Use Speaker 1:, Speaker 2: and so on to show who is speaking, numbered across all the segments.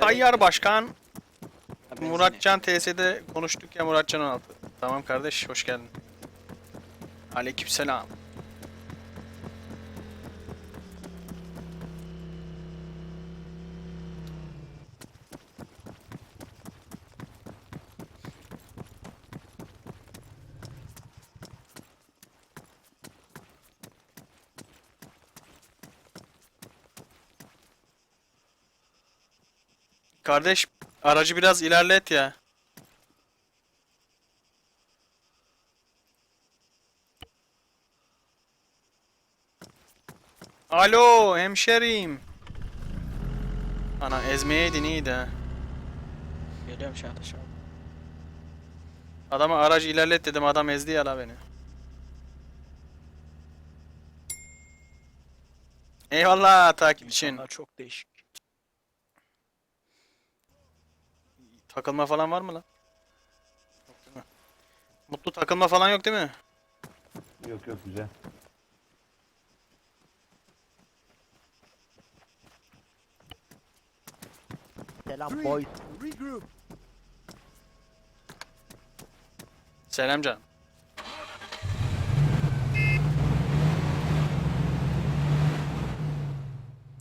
Speaker 1: Tayyar Başkan. Muratcan TS'de konuştuk ya Muratcan 16. Tamam kardeş hoş geldin. Aleykümselam. Kardeş aracı biraz ilerlet ya. Alo hemşerim. Ana ezmeyeydin iyiydi ha.
Speaker 2: Geliyorum Çağdaş abi.
Speaker 1: Adama aracı ilerlet dedim adam ezdi ya la beni. Eyvallah takip için.
Speaker 2: İnsanlar çok değişik.
Speaker 1: Takılma falan var mı lan? Yok değil mi? Mutlu takılma falan yok değil mi?
Speaker 3: Yok yok güzel.
Speaker 4: Selam boys.
Speaker 1: Selam canım.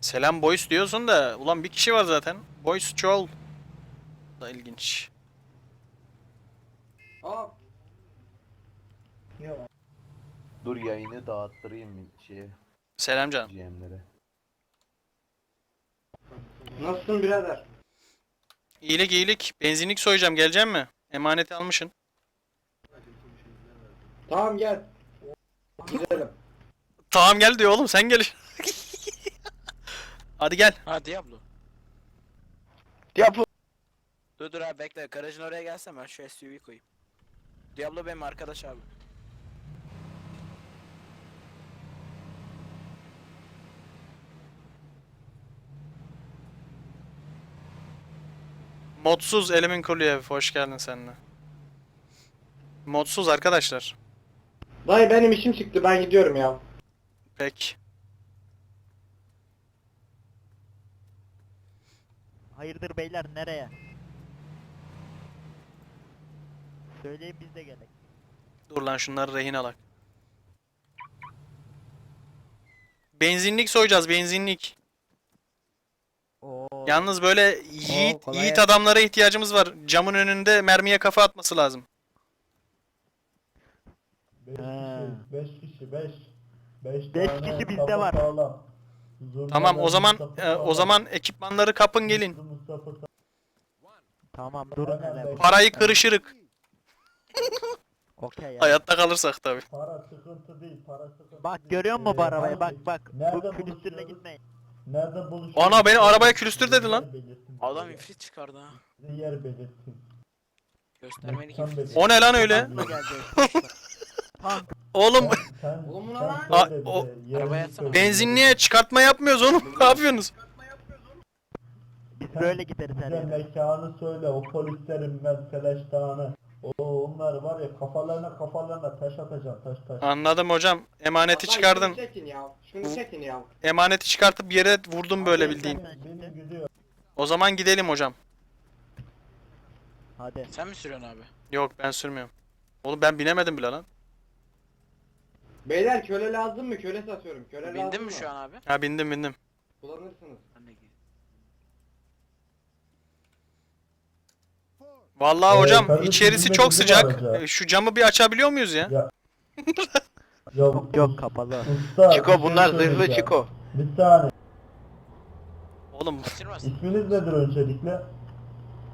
Speaker 1: Selam boys diyorsun da ulan bir kişi var zaten. Boys çoğul. Da ilginç.
Speaker 3: Dur yayını dağıttırayım şeye
Speaker 1: Selam canım.
Speaker 3: GM'lere.
Speaker 5: Nasılsın birader?
Speaker 1: İyilik iyilik. Benzinlik soyacağım. Gelecek mi? Emaneti almışsın.
Speaker 5: Tamam gel. Gidelim.
Speaker 1: Tamam gel diyor oğlum sen gel. Hadi gel.
Speaker 2: Ha Diablo.
Speaker 3: Diablo.
Speaker 2: Dur dur abi bekle. Garajın oraya gelsen ben şu SUV'yi koyayım. Diablo benim arkadaş abi.
Speaker 1: Modsuz Elimin Kurluyev. Hoş geldin sen de. Modsuz arkadaşlar.
Speaker 5: Dayı benim işim çıktı ben gidiyorum ya.
Speaker 1: Pek.
Speaker 4: Hayırdır beyler nereye? Söyleyin biz de gerek.
Speaker 1: Dur lan şunları rehin alak. Benzinlik soyacağız benzinlik.
Speaker 4: Oo.
Speaker 1: Yalnız böyle yiğit,
Speaker 4: kolay
Speaker 1: yiğit
Speaker 4: gelsin.
Speaker 1: adamlara ihtiyacımız var. Camın önünde mermiye kafa atması lazım.
Speaker 6: 5
Speaker 4: Ha.
Speaker 6: kişi, 5 kişi, 5. 5
Speaker 4: Beş kişi bizde var.
Speaker 1: Tamam o zaman e, o zaman ekipmanları kapın gelin.
Speaker 4: Tamam durun hele.
Speaker 1: Parayı kırışırık.
Speaker 4: Okey ya.
Speaker 1: Hayatta kalırsak tabi.
Speaker 6: Para sıkıntı değil, para sıkıntı
Speaker 4: Bak
Speaker 6: değil.
Speaker 4: görüyor musun
Speaker 6: Ee,
Speaker 4: bu arabayı? Bak
Speaker 6: hangi-
Speaker 4: bak.
Speaker 6: Nerede
Speaker 4: Bu külüstürle
Speaker 6: buluşuyoruz?
Speaker 4: gitmeyin.
Speaker 6: Nerede buluşuyoruz?
Speaker 1: Ana, beni arabaya külüstür dedi lan.
Speaker 6: Yer belirtin.
Speaker 2: Adam ifrit çıkardı ha.
Speaker 6: Bize yer belirtin.
Speaker 2: Göstermelik
Speaker 6: Tam
Speaker 2: ifrit.
Speaker 6: belirtin.
Speaker 1: O ne lan öyle?
Speaker 4: Aklı geldi. Tank.
Speaker 1: Oğlum
Speaker 6: Sen,
Speaker 5: Oğlum
Speaker 6: sen
Speaker 5: lan?
Speaker 6: söyle
Speaker 1: Aa,
Speaker 6: bize,
Speaker 1: o-
Speaker 6: yerini
Speaker 2: Arabaya
Speaker 6: söyle
Speaker 2: atsana.
Speaker 6: bize.
Speaker 1: benzinliğe çıkartma yapmıyoruz oğlum. Ne yapıyorsunuz?
Speaker 4: Biz böyle gideriz her
Speaker 6: Bize
Speaker 4: yere.
Speaker 6: mekanı söyle, o polislerin meseleş dağını. O onlar var ya kafalarına kafalarına taş atacağım taş taş.
Speaker 1: Anladım hocam. Emaneti çıkardın.
Speaker 5: Şunu çekin ya. Şunu çekin ya.
Speaker 1: Emaneti çıkartıp yere vurdum böyle bildiğin.
Speaker 6: Benim, benim gidiyor.
Speaker 1: O zaman gidelim hocam.
Speaker 4: Hadi.
Speaker 2: Sen mi sürüyorsun abi?
Speaker 1: Yok ben sürmüyorum. Oğlum ben binemedim bile lan.
Speaker 5: Beyler köle lazım mı? Köle satıyorum. Köle lazım
Speaker 2: Bindin
Speaker 5: mı?
Speaker 2: mi şu an abi?
Speaker 1: Ha bindim bindim.
Speaker 5: Kullanırsınız.
Speaker 2: Ben de gideyim.
Speaker 1: Vallahi
Speaker 6: Ee,
Speaker 1: hocam
Speaker 6: kardeşim,
Speaker 1: içerisi çok sıcak. Ee, Şu camı bir açabiliyor muyuz ya?
Speaker 6: Ya.
Speaker 4: Yok yok kapalı.
Speaker 6: Usta, bir
Speaker 3: Çiko
Speaker 6: şey
Speaker 3: bunlar zırhlı
Speaker 6: söyleyeceğim.
Speaker 3: Çiko.
Speaker 6: Bir saniye.
Speaker 1: Oğlum.
Speaker 6: İsminiz nedir öncelikle?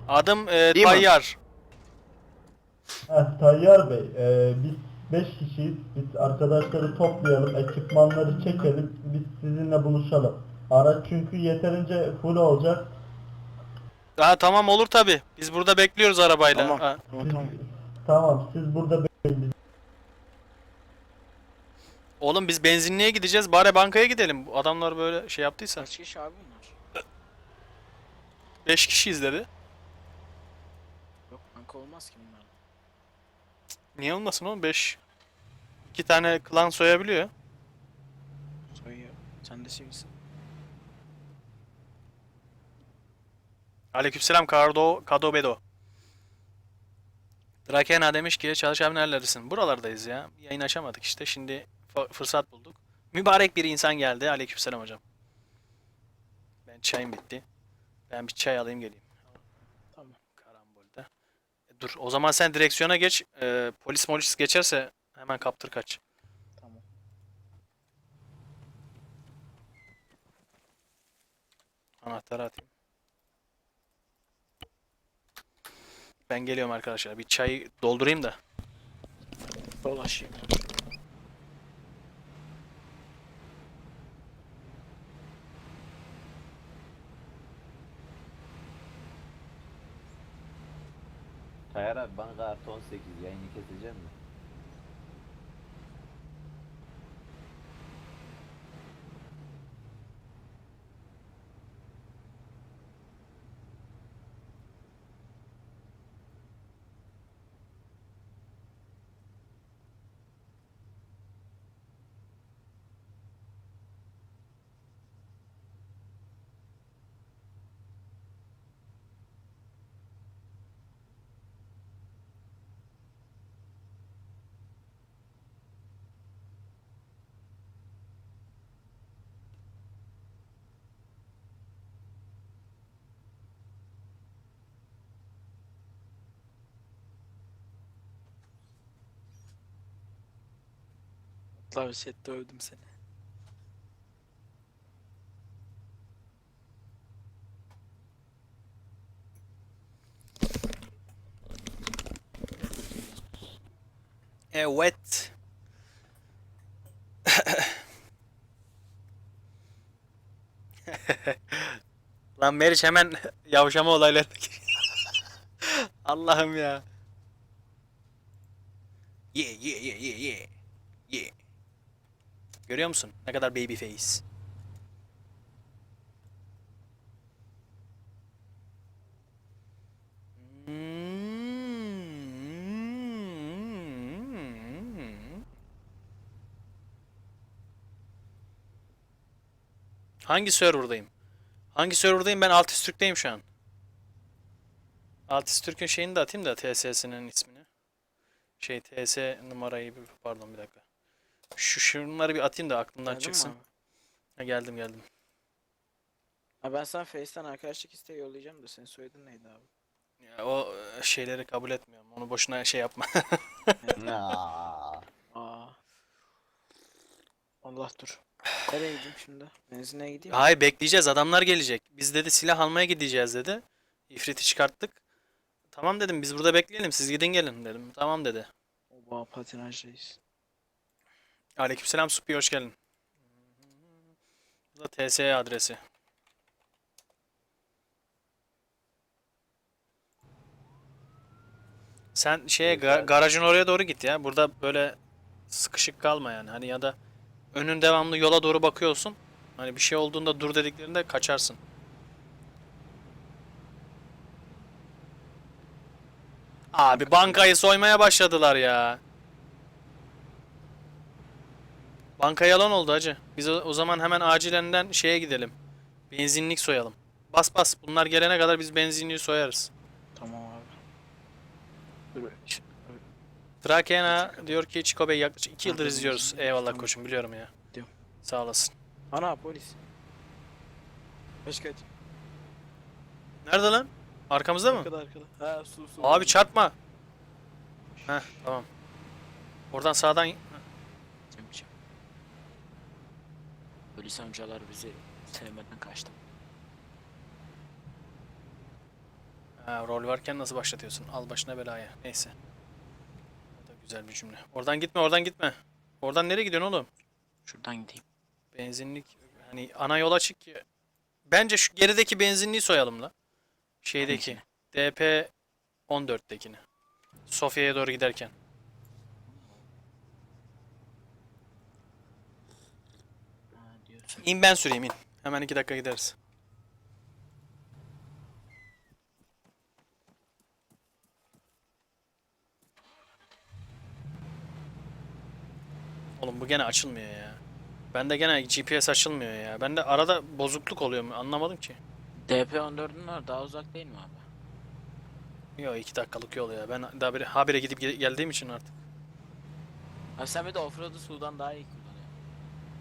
Speaker 1: adım e,
Speaker 3: mi?
Speaker 1: Tayyar.
Speaker 6: Heh, Tayyar Bey, e, biz 5 kişiyiz. Biz arkadaşları toplayalım, ekipmanları çekelim, biz sizinle buluşalım. Araç çünkü yeterince full olacak.
Speaker 1: Ha tamam olur tabi. Biz burada bekliyoruz arabayla.
Speaker 3: Tamam.
Speaker 1: Ha.
Speaker 6: Siz, tamam, siz burada bekleyin.
Speaker 1: Oğlum biz benzinliğe gideceğiz. Bari bankaya gidelim. Bu adamlar böyle şey yaptıysa.
Speaker 2: Kaç kişi abi bunlar?
Speaker 1: 5 kişiyiz dedi.
Speaker 2: Yok kanka olmaz ki bunlar.
Speaker 1: Niye olmasın oğlum 5? 2 tane klan soyabiliyor.
Speaker 2: Soyuyor. Sen de sivilsin.
Speaker 1: Aleykümselam Cardo Kadobedo. Drakena demiş ki Çalış abi nerelerdesin? Buralardayız ya. Yayın açamadık işte. Şimdi fırsat bulduk. Mübarek bir insan geldi. Aleykümselam hocam. Ben çayım bitti. Ben bir çay alayım geleyim. Tamam. Karambolde. E, Dur o zaman sen direksiyona geç. Ee, polis molis geçerse hemen kaptır kaç.
Speaker 2: Tamam.
Speaker 1: Anahtarı atayım. Ben geliyorum arkadaşlar. Bir çay doldurayım da.
Speaker 2: Dolaşayım.
Speaker 3: Tayyar abi bana artı 18 yayını keseceğim mi?
Speaker 2: Chatte övdüm seni.
Speaker 1: Evet. Lan Meriç hemen yavşama olaylarına. Allah'ım ya. Yeah yeah yeah yeah yeah. Yeah. Görüyor musun? Ne kadar baby face. Hangi serverdayım? Hangi serverdayım? Ben Altis Türk'teyim şu an. Altis Türk'ün şeyini de atayım da TS'sinin ismini. Şey TS numarayı bir pardon bir dakika. Şu şunları bir atayım da aklımdan
Speaker 2: Geldin
Speaker 1: çıksın. Ha, geldim geldim.
Speaker 2: Ha ben sana Face'ten arkadaşlık isteği yollayacağım da senin soyadın neydi abi?
Speaker 1: Ya, o e, şeyleri kabul etmiyorum. Onu boşuna şey yapma.
Speaker 3: Aa.
Speaker 2: Allah dur. Nereye gideyim şimdi? Benzinliğe gideyim?
Speaker 1: Hayır bekleyeceğiz. Adamlar gelecek. Biz dedi silah almaya gideceğiz dedi. İfriti çıkarttık. Tamam dedim biz burada bekleyelim. Siz gidin gelin dedim. Tamam dedi.
Speaker 2: Oba patinajdayız.
Speaker 1: Aleykümselam Supi hoş geldin. Bu da TSE adresi. Sen şeye ga- garajın oraya doğru git ya. Burada böyle sıkışık kalma yani. Hani ya da önün devamlı yola doğru bakıyorsun. Hani bir şey olduğunda dur dediklerinde kaçarsın. Abi bankayı soymaya başladılar ya. Banka yalan oldu hacı. Biz o, o zaman hemen acilenden şeye gidelim. Benzinlik soyalım. Bas bas. Bunlar gelene kadar biz benzinliği soyarız.
Speaker 2: Tamam abi. Şu-
Speaker 1: Trakena diyor ki Çiko Bey yaklaşık 2 yıldır izliyoruz. Eyvallah
Speaker 2: tamam.
Speaker 1: koçum biliyorum ya.
Speaker 2: Diyorum.
Speaker 1: Sağ olasın.
Speaker 2: Ana polis. Kaç kaç.
Speaker 1: Nerede lan? Arkamızda mı?
Speaker 2: Arkada arkada. Ha su su.
Speaker 1: Abi çarpma. Heh tamam. Oradan sağdan...
Speaker 2: Polis amcalar bizi sevmeden kaçtı.
Speaker 1: Ha, rol varken nasıl başlatıyorsun? Al başına belaya. Neyse. O da güzel bir cümle. Oradan gitme oradan gitme. Oradan nereye gidiyorsun oğlum?
Speaker 2: Şuradan gideyim.
Speaker 1: Benzinlik hani ana yola çık ki. Bence şu gerideki benzinliği soyalım la. Şeydeki. DP 14'tekini. Sofya'ya doğru giderken.
Speaker 2: Ha diyorsun.
Speaker 1: İn ben süreyim in. Hemen iki dakika gideriz. Oğlum bu gene açılmıyor ya. Bende gene GPS açılmıyor ya. Bende arada bozukluk oluyor mu? Anlamadım ki.
Speaker 2: DP14'ün var daha uzak değil mi abi?
Speaker 1: Yok 2 dakikalık yol ya. Ben daha bir habire gidip gel- geldiğim için artık.
Speaker 2: Abi sen bir de offroad'u sudan daha iyi.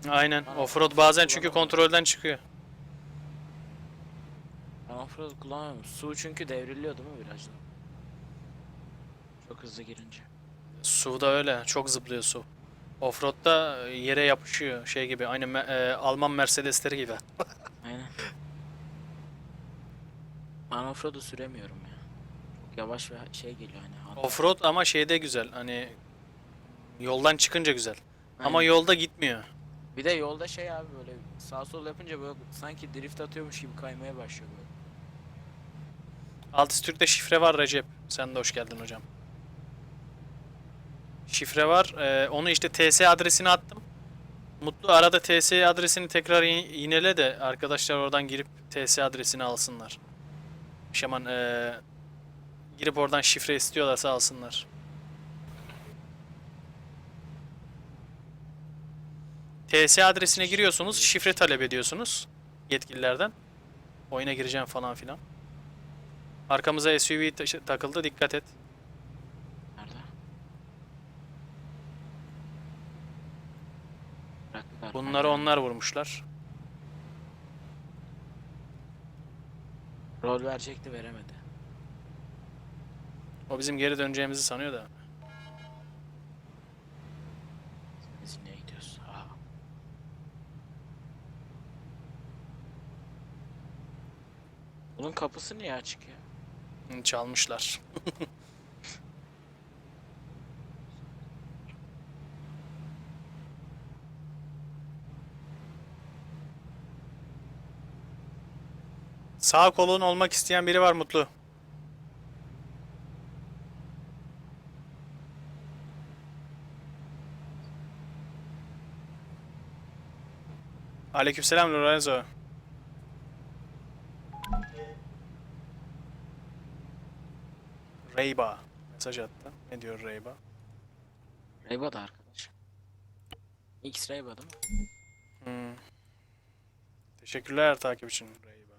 Speaker 1: Aynen. Offroad bazen çünkü kontrolden çıkıyor.
Speaker 2: Ben offroad kullanamıyorum. Su çünkü devriliyor değil mi virajda? Çok hızlı girince.
Speaker 1: Suda öyle. Çok zıplıyor su. Offroad'da yere yapışıyor. Şey gibi. Aynı e, Alman Mercedesleri gibi.
Speaker 2: Aynen. Ben offroad'u süremiyorum ya. Çok yavaş ve şey geliyor hani.
Speaker 1: Offroad ama şeyde güzel. Hani yoldan çıkınca güzel. Ama
Speaker 2: Aynen.
Speaker 1: yolda gitmiyor.
Speaker 2: Bir de yolda şey abi böyle sağ sol yapınca böyle sanki drift atıyormuş gibi kaymaya başlıyor böyle.
Speaker 1: Altistürk'te şifre var Recep. Sen de hoş geldin hocam. Şifre var. Ee, onu işte TS adresini attım. Mutlu arada TS adresini tekrar yi- yinele de arkadaşlar oradan girip TS adresini alsınlar. Şaman ee, girip oradan şifre istiyorlarsa alsınlar. TS adresine giriyorsunuz, şifre talep ediyorsunuz yetkililerden. Oyuna gireceğim falan filan. Arkamıza SUV taşı- takıldı dikkat et.
Speaker 2: Nerede? Bıraktılar.
Speaker 1: Bunları onlar vurmuşlar.
Speaker 2: Rol verecekti veremedi.
Speaker 1: O bizim geri döneceğimizi sanıyor da.
Speaker 2: Biz niye gidiyoruz? Aa. Bunun kapısı niye açık ya?
Speaker 1: Çalmışlar. Sağ kolun olmak isteyen biri var Mutlu. Aleykümselam Lorenzo. Reyba mesaj attı. Ne diyor Reyba?
Speaker 2: Reyba da arkadaş. X Reyba değil mi?
Speaker 1: Hmm. Teşekkürler takip için Reyba.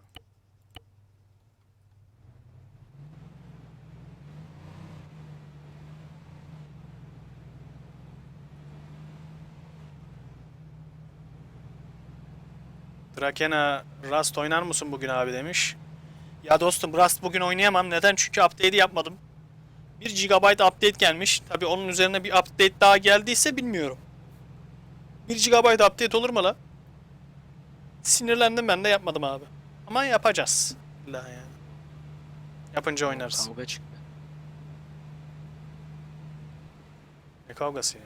Speaker 1: Drakena Rust oynar mısın bugün abi demiş. Ya dostum Rust bugün oynayamam. Neden? Çünkü update'i yapmadım. 1 GB update gelmiş. Tabi onun üzerine bir update daha geldiyse bilmiyorum. 1 GB update olur mu la? Sinirlendim ben de yapmadım abi. Ama yapacağız. İlla yani. Yapınca oynarız.
Speaker 2: Kavga çıktı.
Speaker 1: Ne kavgası ya?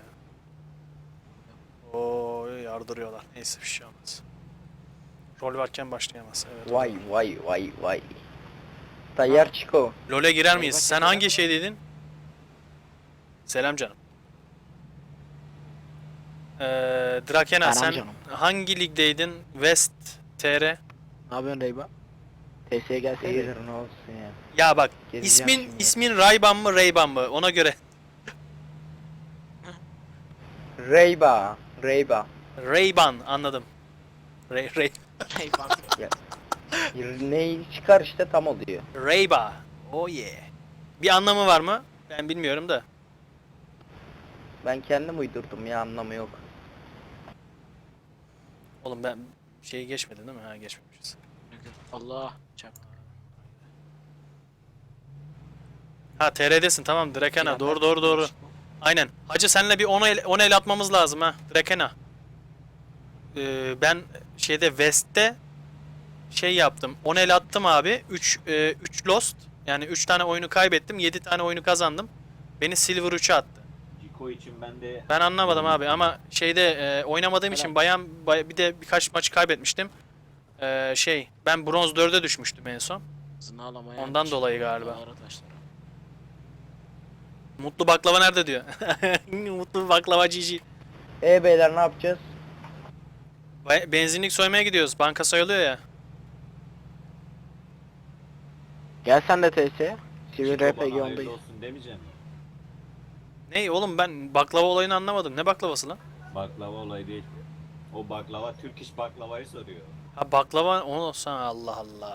Speaker 1: Oo yardırıyorlar. Neyse bir şey olmaz. Rol varken başlayamaz. Evet.
Speaker 7: Vay vay vay vay. Tayyar Çiko.
Speaker 1: LoL'e girer miyiz? Sen hangi şey dedin? Selam canım. Ee, Drakena
Speaker 7: Selam
Speaker 1: sen
Speaker 7: canım.
Speaker 1: hangi ligdeydin? West TR.
Speaker 7: Ne yapıyorsun Reyba? TS'ye gelsene.
Speaker 4: Ne olsun ya.
Speaker 1: Ya bak
Speaker 7: Gezeceğim
Speaker 1: ismin
Speaker 7: şimdi.
Speaker 1: ismin Rayban mı Rayban mı? Ona göre.
Speaker 7: Reyba. Reyba.
Speaker 1: Rayban anladım. Ray, Ray,
Speaker 2: Reyba.
Speaker 7: Ne çıkar işte tam oluyor.
Speaker 1: Rayba. Oh yeah. Bir anlamı var mı? Ben bilmiyorum da.
Speaker 7: Ben kendim uydurdum ya anlamı yok.
Speaker 1: Oğlum ben şeyi geçmedi değil mi? Ha geçmemişiz.
Speaker 2: Allah. Çak.
Speaker 1: Ha TR'desin tamam Drakena. Doğru doğru doğru. Aynen. Hacı senle bir 10 el, 10 el atmamız lazım ha. Drakena. Ee, ben şeyde West'te şey yaptım. 10 el attım abi. 3 3 lost. Yani 3 tane oyunu kaybettim. 7 tane oyunu kazandım. Beni Silver 3'e attı.
Speaker 3: Ciko için ben de
Speaker 1: Ben anlamadım abi ama şeyde e, oynamadığım için bayan bay- bir de birkaç maç kaybetmiştim. E, şey ben bronz 4'e düşmüştüm en son.
Speaker 2: Hızını alamaya.
Speaker 1: Ondan dolayı galiba. Mutlu baklava nerede diyor. Mutlu baklava GG.
Speaker 7: E beyler ne yapacağız?
Speaker 1: Benzinlik soymaya gidiyoruz. Banka soyuluyor ya.
Speaker 7: Gel sen de TS'ye. Sivil RPG ondayız.
Speaker 3: olsun demeyeceğim.
Speaker 1: Ne oğlum ben baklava olayını anlamadım. Ne baklavası lan?
Speaker 3: Baklava olayı değil. O baklava Türk iş baklavayı soruyor.
Speaker 1: Ha baklava onu sen Allah Allah.